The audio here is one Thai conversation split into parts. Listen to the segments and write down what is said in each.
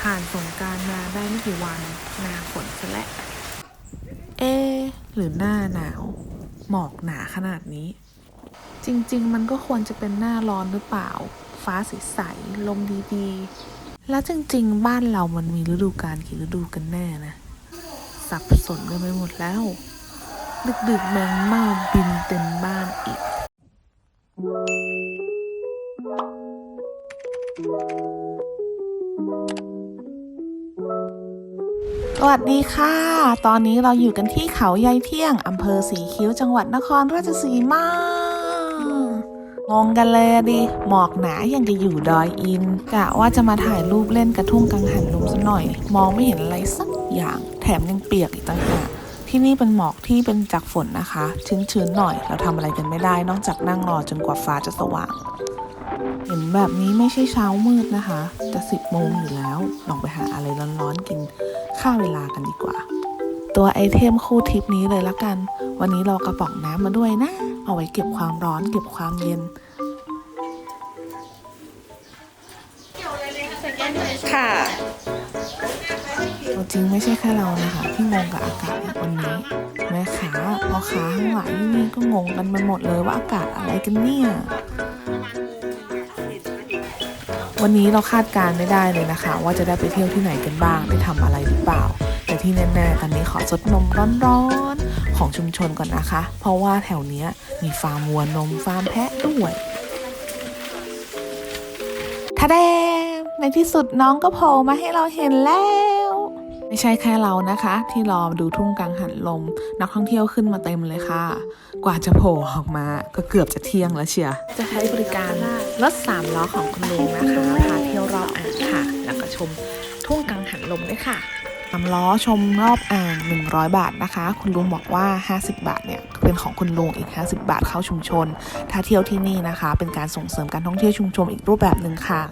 ผ่านสงการมาได้ไม่กี่วันหน้าฝนซะและ้วเอ หรือหน้าหนาว หมอกหนาขนาดนี้ จริง ๆ มันก็ควรจะเป็นหน้าร้อนหรือเปล่า ฟ้าใสๆลมดีๆ แล้วจริง ๆ บ้านเรามันมีฤดูกาลกี่ฤดูกันแน่นะ สับสนกันไปหมดแล้ว ดึกๆแมงเม่าบินเต็มบ้านอีก สวัสดีค่ะ ตอนนี้เราอยู่กันที่เขายายเที่ยง อำเภอสีคิ้วจังหวัดนครราชสีมางงกันเลยดิ หมอกหนายังจะอยู่ดอยอิน กะว่าจะมาถ่ายรูปเล่นกระทุ่งกังหันลมสักหน่อย มองไม่เห็นอะไรสักอย่าง แถมยังเปียกอีกต่างหากที่นี่เป็นหมอกที่เป็นจากฝนนะคะ ชื้นๆหน่อย เราทำอะไรกันไม่ได้ นอกจากนั่งรอจนกว่าฟ้าจะสว่าง เห็นแบบนี้ไม่ใช่เช้ามืดนะคะ จะสิบโมงอยู่แล้ว ลองไปหาอะไรร้อนๆกินฆ่าเวลากันดีกว่า ตัวไอเทมคู่ทริปนี้เลยละกัน วันนี้เรากระป๋องน้ำมาด้วยนะ เอาไว้เก็บความร้อนเก็บความเย็น ค่ะเอาจริงไม่ใช่แค่เรานะคะที่งงกับอากาศในวันนี้แม่ค้าพ่อค้าทั้งหลายที่นี่ก็งงกันไปหมดเลยว่าอากาศอะไรกันเนี่ย วันนี้เราคาดการณ์ไม่ได้เลยนะคะ ว่าจะได้ไปเที่ยวที่ไหนกันบ้าง ได้ทำอะไรหรือเปล่า แต่ที่แน่ๆตอนนี้ขอสดนมร้อนๆของชุมชนก่อนนะคะ เพราะว่าแถวเนี้ยมีฟาร์มวัวนมฟาร์มแพะด้วยทะเดในที่สุดน้องก็โผล่มาให้เราเห็นแล้ว ไม่ใช่แค่เรานะคะ ที่รอดูทุ่งกังหันลม นักท่องเที่ยวขึ้นมาเต็มเลยค่ะ กว่าจะโผล่ออกมาก็เกือบจะเที่ยงแล้วเชียร์จะใช้บริการรถสามล้อของคุณลุงนะคะพาเที่ยวรอบอ่างค่ะ แล้วก็ชมทุ่งกังหันลมด้วยค่ะสามล้อชมรอบอ่าง 100 บาทนะคะ คุณลุงบอกว่า 50 บาทเนี่ยเป็นของคุณลุงอีก 50 บาทเข้าชุมชน ถ้าเที่ยวที่นี่นะคะ เป็นการส่งเสริมการท่องเที่ยวชุมชนอีกรูปแบบหนึ่งค่ะ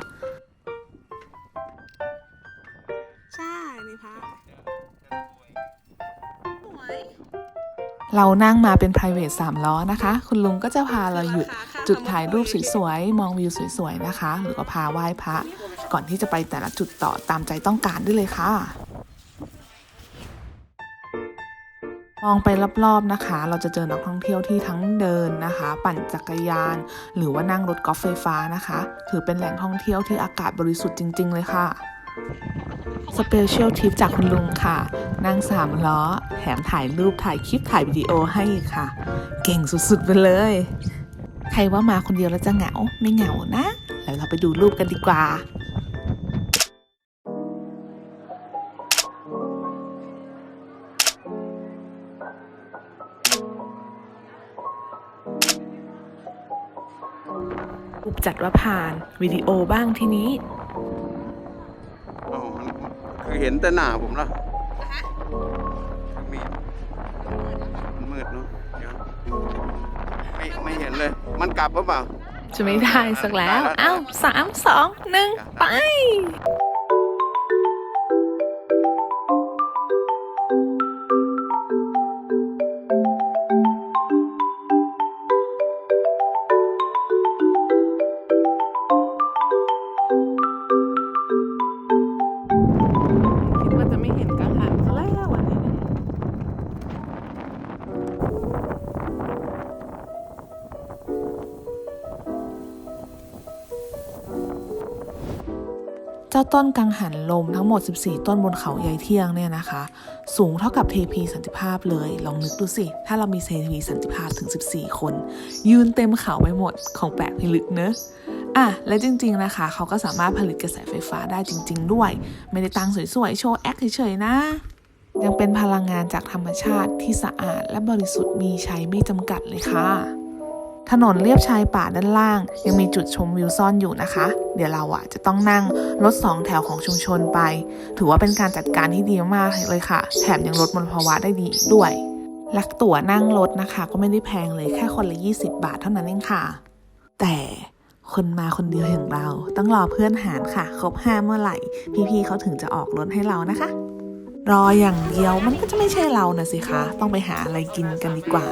เรานั่งมาเป็น private 3 ล้อนะคะ คุณลุงก็จะพาเราหยุดจุดถ่ายรูปสวยๆ มองวิวสวยๆ นะคะ หรือก็พาไหว้พระ ก่อนที่จะไปแต่ละจุดต่อตามใจต้องการได้เลยค่ะ มองไปรอบๆนะคะ เราจะเจอนักท่องเที่ยวที่ทั้งเดินนะคะ ปั่นจักรยาน หรือว่านั่งรถกอล์ฟไฟฟ้านะคะ ถือเป็นแหล่งท่องเที่ยวที่อากาศบริสุทธิ์จริง ๆ เลยค่ะ สเปเชียลทริปจากคุณลุงค่ะ นั่งสามล้อ แถมถ่ายรูปถ่ายคลิปถ่ายวิดีโอให้ค่ะ เก่งสุดๆไปเลย ใครว่ามาคนเดียวแล้วจะเหงา ไม่เหงานะ แล้วเราไปดูรูปกันดีกว่ารูปจัดว่าผ่าน วิดีโอบ้างทีนี้ คือเห็นแต่หน้าผมละมีมันมืดเนาะเดี๋ยวไม่ไม่เห็นเลย มันกลับหรือเปล่า จะไม่ได้สักแล้วเอ้าสามสองหนึ่งไป ต้นกังหันลมทั้งหมด 14 ต้นบนเขาใยเที่ยงเนี่ยนะคะ สูงเท่ากับเทพีสันติภาพเลย ลองนึกดูสิ ถ้าเรามีเทพีสันติภาพถึง 14 คน ยืนเต็มเขาไปหมดของแปลกพิลึกเนอะอะ และจริงๆนะคะ เขาก็สามารถผลิตกระแสไฟฟ้าได้จริง ๆ ด้วย ไม่ได้ตังสวยๆ โชว์แอคเฉยๆนะยังเป็นพลังงานจากธรรมชาติที่สะอาดและบริสุทธิ์มีใช้ไม่จำกัดเลยค่ะ ถนนเลียบชายป่าด้านล่าง ยังมีจุดชมวิวซ่อนอยู่นะคะ เดี๋ยวเราอะจะต้องนั่งรถสองแถวของชุมชนไป ถือว่าเป็นการจัดการที่ดีมากเลยค่ะ แถมยังลดมลภาวะได้ดีอีกด้วยลักตั๋วนั่งรถนะคะ ก็ไม่ได้แพงเลยแค่คนละ 20 บาทเท่านั้นเองค่ะ แต่คนมาคนเดียวอย่างเรา ต้องรอเพื่อนหารค่ะ ครบห้าเมื่อไหร่ พี่ๆเขาถึงจะออกรถให้เรานะคะ รออย่างเดียวมันก็จะไม่ใช่เรานะสิคะ ต้องไปหาอะไรกินกันดีกว่า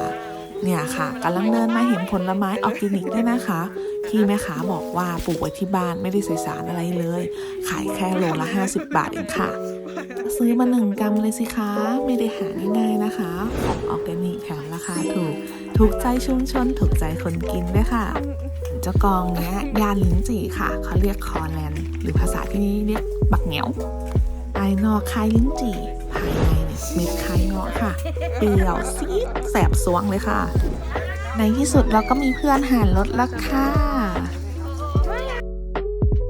เนี่ยค่ะกำลังเดินมาเห็นผลไม้ออร์แกนิกด้วยนะคะ ที่แม่ค้าบอกว่าปลูกไว้ที่บ้านไม่ได้ใส่สารอะไรเลย ขายแค่โลละ 50 บาทเองค่ะ ซื้อมาหนึ่งกรัมเลยสิคะ ไม่ได้หาง่ายๆนะคะของออร์แกนิกแถมราคาถูก ถูกใจชุมชน ถูกใจคนกินด้วยค่ะเจ้ากองเนี้ยยานลิ้นจี่ค่ะ เขาเรียกคอแลนหรือภาษาที่นี่เรียกบักเหนียวภายนอกคล้ายลิ้นจี่ ภายในเนี่ยเม็ดคล้ายเงาะค่ะ เปรี้ยวซีดแสบสวงเลยค่ะ ในที่สุดเราก็มีเพื่อนหารรถแล้วค่ะ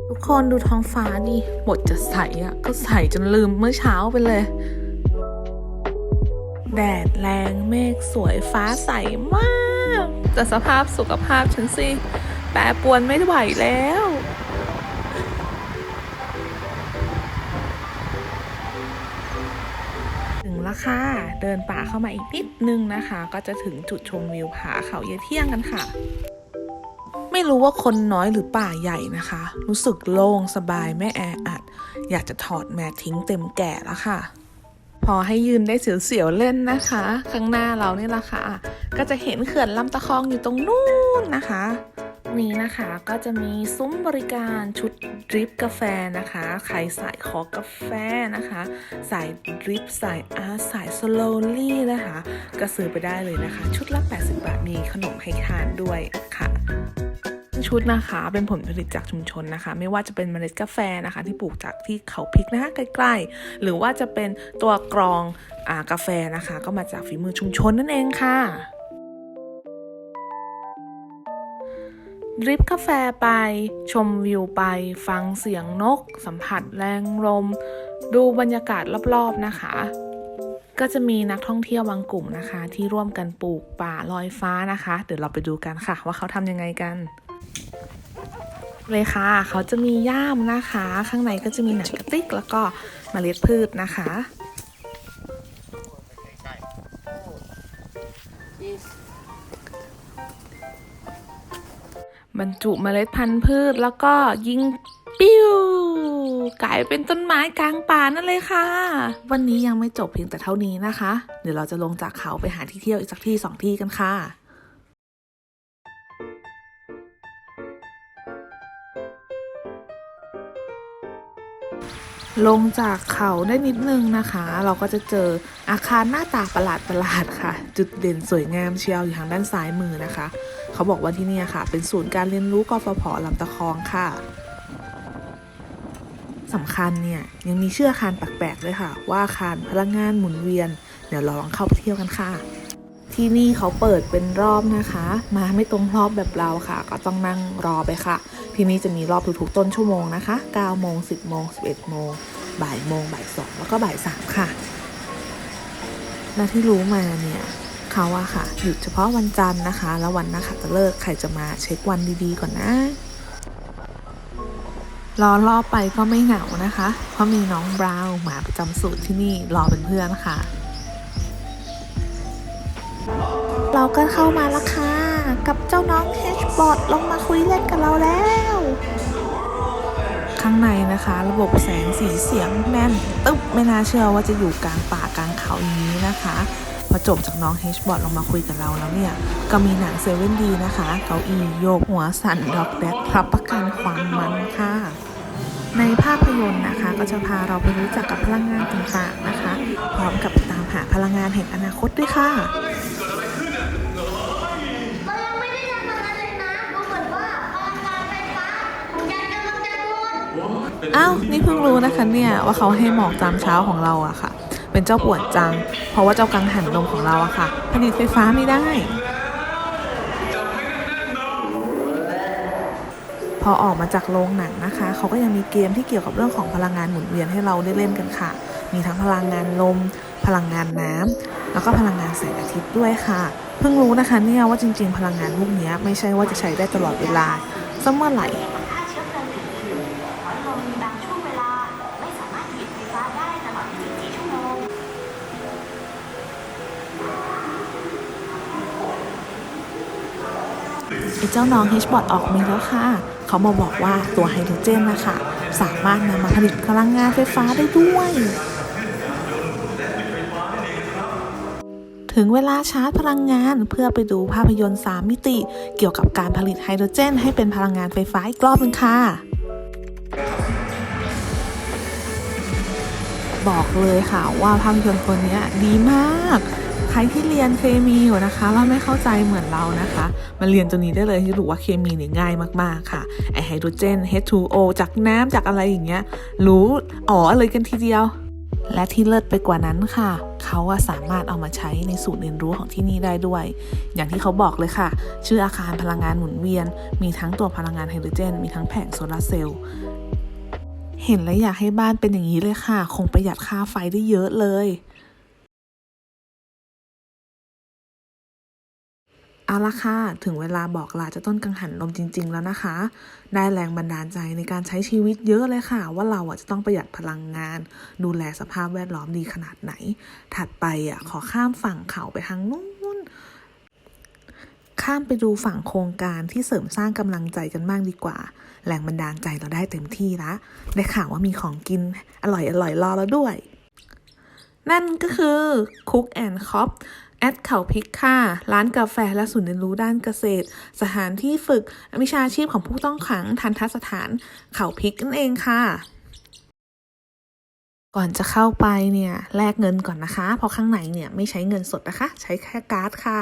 ทุกคนดูท้องฟ้าดิบทจะใสอะ ก็ใสจนลืมเมื่อเช้าไปเลย แดดแรงเมฆสวยฟ้าใสมาก แต่สภาพสุขภาพฉันสิ แปรปวนไม่ไหวแล้ว ค่ะ เดินป่าเข้ามาอีกนิดนึงนะคะ ก็จะถึงจุดชมวิวผาเขาเยายเที่ยงกันค่ะ ไม่รู้ว่าคนน้อยหรือป่าใหญ่นะคะ รู้สึกโล่งสบายไม่แออัด อยากจะถอดแมสทิ้งเต็มแก่แล้วค่ะ พอให้ยืนได้เสียวๆเล่นนะคะ ข้างหน้าเรานี่แหละค่ะ ก็จะเห็นเขื่อนลำตะคองอยู่ตรงนู้นนะคะ นี้นะคะก็จะมีซุ้มบริการชุดดริปกาแฟนะคะ ใครสายคอกาแฟนะคะ สายดริปสายอาร์สายสโลลี่นะคะ ก็ซื้อไปได้เลยนะคะ ชุดละ 80 บาทมีขนมให้ทานด้วยค่ะชุดนะคะเป็นผลผลิตจากชุมชนนะคะ ไม่ว่าจะเป็นเมล็ดกาแฟนะคะ ที่ปลูกจากที่เขาพริกนะคะใกล้ๆ หรือว่าจะเป็นตัวกรองอกาแฟนะคะ ก็มาจากฝีมือชุมชนนั่นเองค่ะ ดริปกาแฟไป ชมวิวไป ฟังเสียงนก สัมผัสแรงลม ดูบรรยากาศรอบๆนะคะ ก็จะมีนักท่องเที่ยวบางกลุ่มนะคะ ที่ร่วมกันปลูกป่าลอยฟ้านะคะ เดี๋ยวเราไปดูกันค่ะ ว่าเขาทำยังไงกัน เลยค่ะ เขาจะมีย่ามนะคะ ข้างในก็จะมีหนังกระติกแล้วก็เมล็ดพืชนะคะ บรรจุเมล็ดพันธุ์พืช แล้วก็ยิงปิ้วกลายเป็นต้นไม้กลางป่านั่นเลยค่ะ วันนี้ยังไม่จบเพียงแต่เท่านี้นะคะ เดี๋ยวเราจะลงจากเขาไปหาที่เที่ยวอีกสักที่สองที่กันค่ะลงจากเขาได้นิดนึงนะคะ เราก็จะเจออาคารหน้าตาประหลาดประหลาดค่ะ จุดเด่นสวยงามเชียวอยู่ทางด้านซ้ายมือนะคะ เขาบอกว่าที่นี่ค่ะ เป็นศูนย์การเรียนรู้กฟผลำตะคองค่ะสำคัญเนี่ยยังมีเชื่ออาคารแปลกๆด้วยค่ะ ว่าอาคารพลังงานหมุนเวียน เดี๋ยวลองเข้าไปเที่ยวกันค่ะ ที่นี่เขาเปิดเป็นรอบนะคะ มาไม่ตรงรอบแบบเราค่ะ ก็ต้องนั่งรอไปค่ะ ที่นี่จะมีรอบทุกๆต้นชั่วโมงนะคะ9โมง10โมง11โมงบ่ายโมงบ่ายสองแล้วก็บ่ายสามค่ะและที่รู้มาเนี่ย เขาอะค่ะหยุดเฉพาะวันจันทร์นะคะ แล้ววันนะคะจะเลิกใครจะมาเช็ควันดีๆก่อนนะรอรอบไปก็ไม่เหงานะคะ เพราะมีน้องบราวน์หมาประจำสูตรที่นี่รอเป็นเพื่อนค่ะ เราก็เข้ามาแล้วค่ะ กับเจ้าน้องเฮชบอดลงมาคุยเล่นกับเราแล้ว ข้างในนะคะ ระบบแสงสีเสียงแน่นตึ๊บไม่น่าเชื่อว่าจะอยู่กลางป่ากลางเขาอย่างนี้นะคะ อจบจากน้องเฮชบอดลงมาคุยกับเราแล้วเนี่ย ก็มีหนังเซเว่นดีนะคะ เก้าอี้โยกหัวสั่นดอกแดกรับประกันความมันค่ะ ในภาพยนตร์นะคะ ก็จะพาเราไปรู้จักกับพลังงานต่างๆนะคะ พร้อมกับตามหาพลังงานแห่งอนาคตด้วยค่ะเรายังไม่ได้ทำอะไรเลยนะดูเหมือนว่าพลังงานไฟฟ้าของยานกำลังจะหมดอ้าว นี่เพิ่งรู้นะคะเนี่ย ว่าเขาให้หมอกจามเช้าของเราอะค่ะ เป็นเจ้าปวดจัง เพราะว่าเจ้ากังหันลมของเราอะค่ะ ผลิตไฟฟ้าไม่ได้ พอออกมาจากโรงหนังนะคะ เขาก็ยังมีเกมที่เกี่ยวกับเรื่องของพลังงานหมุนเวียนให้เราได้เล่นกันค่ะ มีทั้งพลังงานลม พลังงานน้ำแล้วก็พลังงานแสงอาทิตย์ด้วยค่ะ เพิ่งรู้นะคะเนี่ยว่าจริง ๆ พลังงานพวกนี้ไม่ใช่ว่าจะใช้ได้ตลอดเวลาสักเมื่อไหร่ ไอ้เจ้าน้อง h b o t ออกมาแล้วค่ะ เขามาบอกว่าตัวไฮโดรเจนนะคะสามารถนำมาผลิตพลังงานไฟฟ้าได้ด้วย ถึงเวลาชาร์จพลังงานเพื่อไปดูภาพยนตร์ 3 มิติ เกี่ยวกับการผลิตไฮโดรเจน ให้เป็นพลังงานไฟฟ้าอีกรอบนึงค่ะบอกเลยค่ะว่าภาพยนตร์ตัวเนี้ดีมาก รที่เรียนเคมีอยู่นะคะ แล้วไม่เข้าใจเหมือนเรานะคะมาเรียนตัวนี้ได้เลยที่รู้ว่าเคมีเนี่ยง่ายมากๆค่ะไอไฮโดรเจน H2O จากน้ำจากอะไรอย่างเงี้ยรู้อ๋อเลยกันทีเดียว และที่เลิศไปกว่านั้นค่ะเขาอะสามารถเอามาใช้ในศูนย์เรียนรู้ของที่นี่ได้ด้วย อย่างที่เขาบอกเลยค่ะ ชื่ออาคารพลังงานหมุนเวียน มีทั้งตัวพลังงานไฮโดรเจน มีทั้งแผงโซลาร์เซลล์เห็นแล้วอยากให้บ้านเป็นอย่างนี้เลยค่ะ คงประหยัดค่าไฟได้เยอะเลย เอาละค่ะ ถึงเวลาบอกลาจะต้นกังหันลมจริง ๆ แล้วนะคะ ได้แรงบันดาลใจในการใช้ชีวิตเยอะเลยค่ะ ว่าเราอะจะต้องประหยัดพลังงาน ดูแลสภาพแวดล้อมดีขนาดไหน ถัดไปอะขอข้ามฝั่งเขาไปทางนู้น ข้ามไปดูฝั่งโครงการที่เสริมสร้างกำลังใจกันบ้างดีกว่า แรงบันดาลใจเราได้เต็มที่ละ ได้ข่าวว่ามีของกินอร่อยอร่อยรอแล้วด้วย นั่นก็คือ Cook and Cop แอดเขาพิกค่ะร้านกาแฟและศูนย์เรียนรู้ด้านเกษตร สถานที่ฝึกวิชาชีพของผู้ต้องขังทันทสถานเขาพิกนั่นเองค่ะ ก่อนจะเข้าไปเนี่ยแลกเงินก่อนนะคะ เพราะข้างในเนี่ยไม่ใช้เงินสดนะคะ ใช้แค่การ์ดค่ะ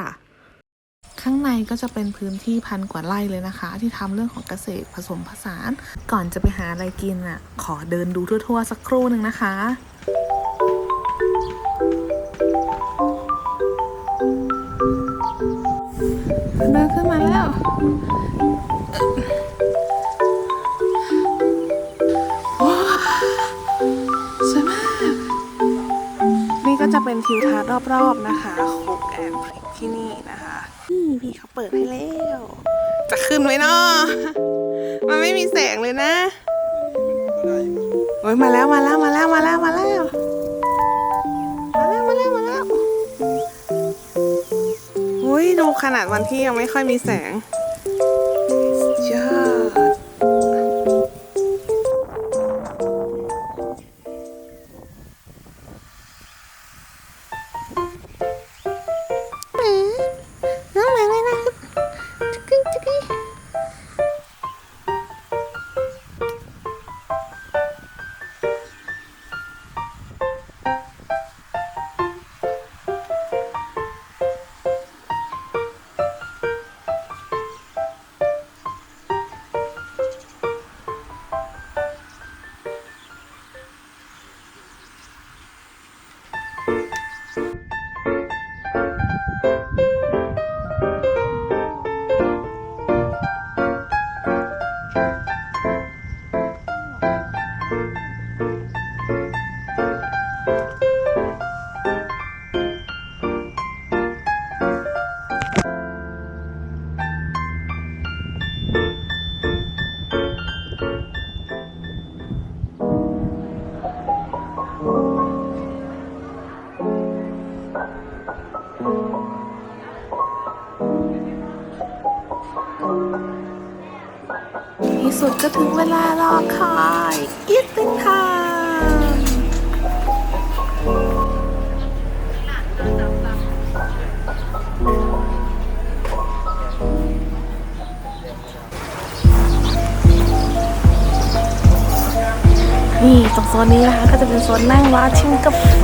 ข้างในก็จะเป็นพื้นที่พันกว่าไร่เลยนะคะ ที่ทำเรื่องของเกษตรผสมผสาน ก่อนจะไปหาอะไรกินอะ ขอเดินดูทั่วๆ สักครู่หนึ่งนะคะ สวยมาก นี่ก็จะเป็นทิวทัศน์รอบๆนะคะคุกแอนพริกที่นี่นะคะนี่พี่เขาเปิดให้แล้วจะขึ้นไหมเนาะมันไม่มีแสงเลยนะโอ้ยมาแล้วมาแล้วมาแล้วมาแล้วมาแล้วมาแล้วมาแล้วมาแล้วอุ้ยดูขนาดวันที่ยังไม่ค่อยมีแสง ถึงเวลารอคอยกิตติ้งไทม์นี่ตรงโซนนี้นะคะก็จะเป็นโซนนั่งรอชิมกาแฟ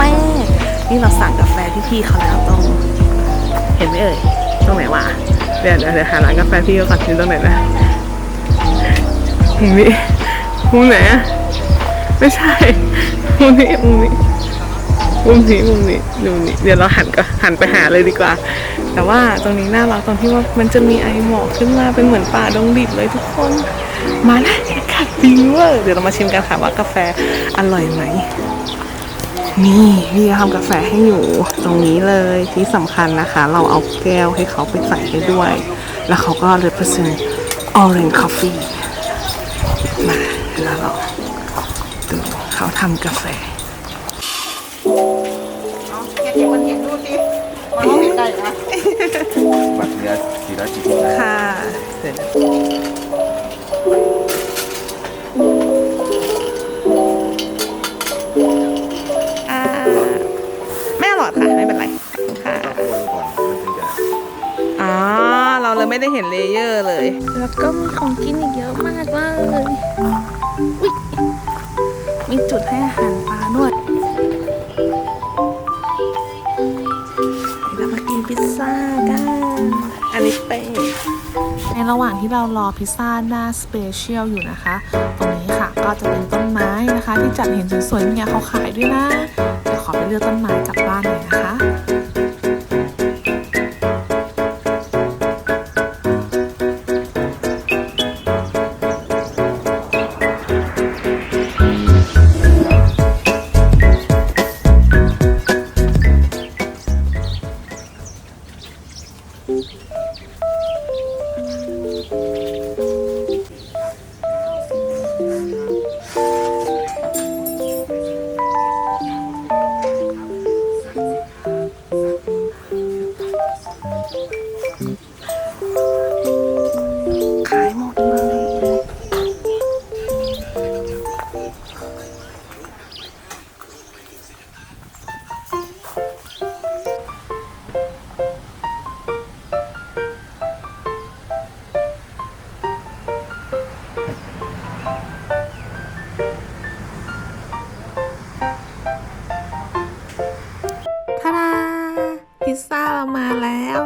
นี่เราสั่งกาแฟที่พี่เขาแล้วตรง เห็นไหมเอ่ย ตรงไหนวะเดี๋ยวเดี๋ยวหาร้านกาแฟพี่เขาก่อนอยู่ตรงไหนนะ มุมนี้มุมไหนอะไม่ใช่มุมนี้มุมนี้มุมนี้มุมนี้มุมนี้เดี๋ยวเราหันก็หันไปหาเลยดีกว่า แต่ว่าตรงนี้น่ารักตรงที่ว่ามันจะมีไอหมอกขึ้นมาเป็นเหมือนป่าดงดิบเลยทุกคน มาแล้วอากาศดีเวอร์เดี๋ยวเรามาชิมกันค่ะว่ากาแฟอร่อยไหมนี่พี่ทำกาแฟให้อยู่ตรงนี้เลยที่สำคัญนะคะ เราเอาแก้วให้เขาไปใส่ให้ด้วย แล้วเขาก็ represent orange coffee มาแล้วเราดูเขาทำกาแฟบัตรเรือสี่ร้อยสี่สิบค่ะเดี๋ยวอ่าไม่อร่อยค่ะ ไม่เป็นไร ค่ะ ได้เห็นเลเยอร์เลย แล้วก็มีของกินอีกเยอะมากเลยอุ๊ยมีจุดให้อาหารปลาด้วยเรามากินพิซซ่ากันอันนี้เป็นในระหว่างที่เรารอพิซซ่าหน้าสเปเชียลอยู่นะคะ ตรงนี้ค่ะก็จะเป็นต้นไม้นะคะ ที่จัดเห็นสวยๆเนี่ยเขาขายด้วยนะเดี๋ยวขอไปเลือกต้นไม้กลับบ้านหน่อยนะคะ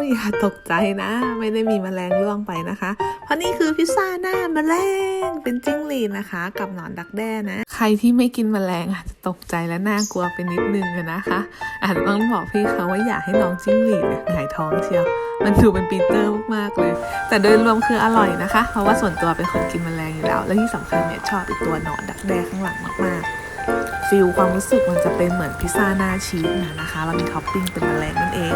อย่าตกใจนะ ไม่ได้มีแมลงร่วงไปนะคะ เพราะนี่คือพิซซ่าหน้าแมลงเป็นจิ้งหรีดนะคะ กับหนอนดักแด้นะ ใครที่ไม่กินแมลงอาจจะตกใจและน่ากลัวไปนิดนึงนะคะอาจจะต้องบอกพี่เขาว่าอยากให้น้องจิ้งหรีดหงายท้องเชียว มันดูเป็นปีเตอร์มากๆเลย แต่โดยรวมคืออร่อยนะคะ เพราะว่าส่วนตัวเป็นคนกินแมลงอยู่แล้ว และที่สำคัญเนี่ยชอบอีกตัวหนอนดักแด้ข้างหลังมากๆฟิลความรู้สึกมันจะเป็นเหมือนพิซซ่าหน้าชีสนะนะคะ เรามีท็อปปิ้งเป็นแมลงนั่นเอง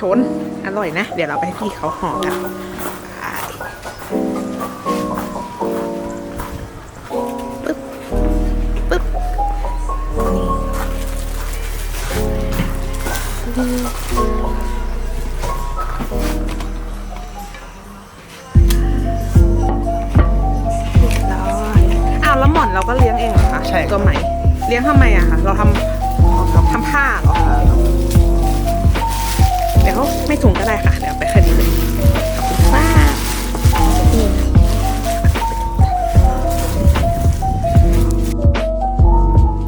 ชน อร่อยนะ เดี๋ยวเราไปให้พี่เขาห่อกันปึ๊บปึ๊บนี่ร้อยอ้าวแล้วหมอนเราก็เลี้ยงเองเหรอคะใช่ครับตัวใหม่เลี้ยงทำไมอะคะเราทำทำผ้าเหรอ เดี๋ยวไม่ถุงก็ได้ค่ะ เดี๋ยวไปแค่นี้เลยขอบคุณมาก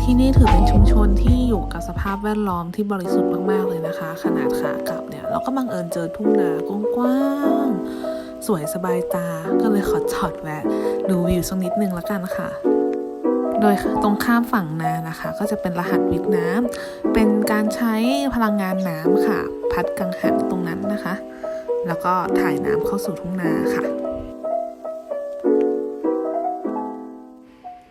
ที่นี่ถือเป็นชุมชนที่อยู่กับสภาพแวดล้อมที่บริสุทธิ์มาก ๆ เลยนะคะ ขนาดขากลับเนี่ย เราก็บังเอิญเจอทุ่งนากว้างๆสวยสบายตา ก็เลยขอจอดแวะ ดูวิวสักนิดนึงละกันค่ะ โดยตรงข้ามฝั่งนานะคะ ก็จะเป็นรหัสวิทน้ำเป็นการใช้พลังงานน้ำค่ะ พัดกังหันตรงนั้นนะคะ แล้วก็ถ่ายน้ำเข้าสู่ทุ่งนาค่ะ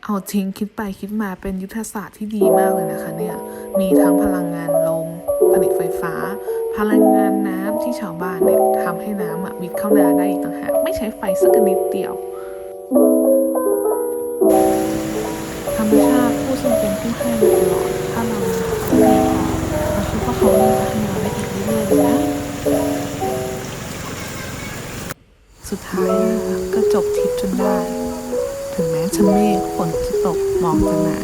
เอาจริงคิดไปคิดมาเป็นยุทธศาสตร์ที่ดีมากเลยนะคะเนี่ย มีทั้งพลังงานลมผลิตไฟฟ้า พลังงานน้ำที่ชาวบ้านเนี่ยทำให้น้ำอะวิทย์เข้านาได้อีกต่างหากไม่ใช้ไฟสักนิดเดียว ให้มาตลอดถ้าเราไม่พอเราคิดว่าเขาน่าจะให้เราได้อีกเรื่อยๆนะสุดท้ายนะคะก็จบทริปจนได้ ถึงแม้จะเมฆฝนจะตกหมอกจะหนา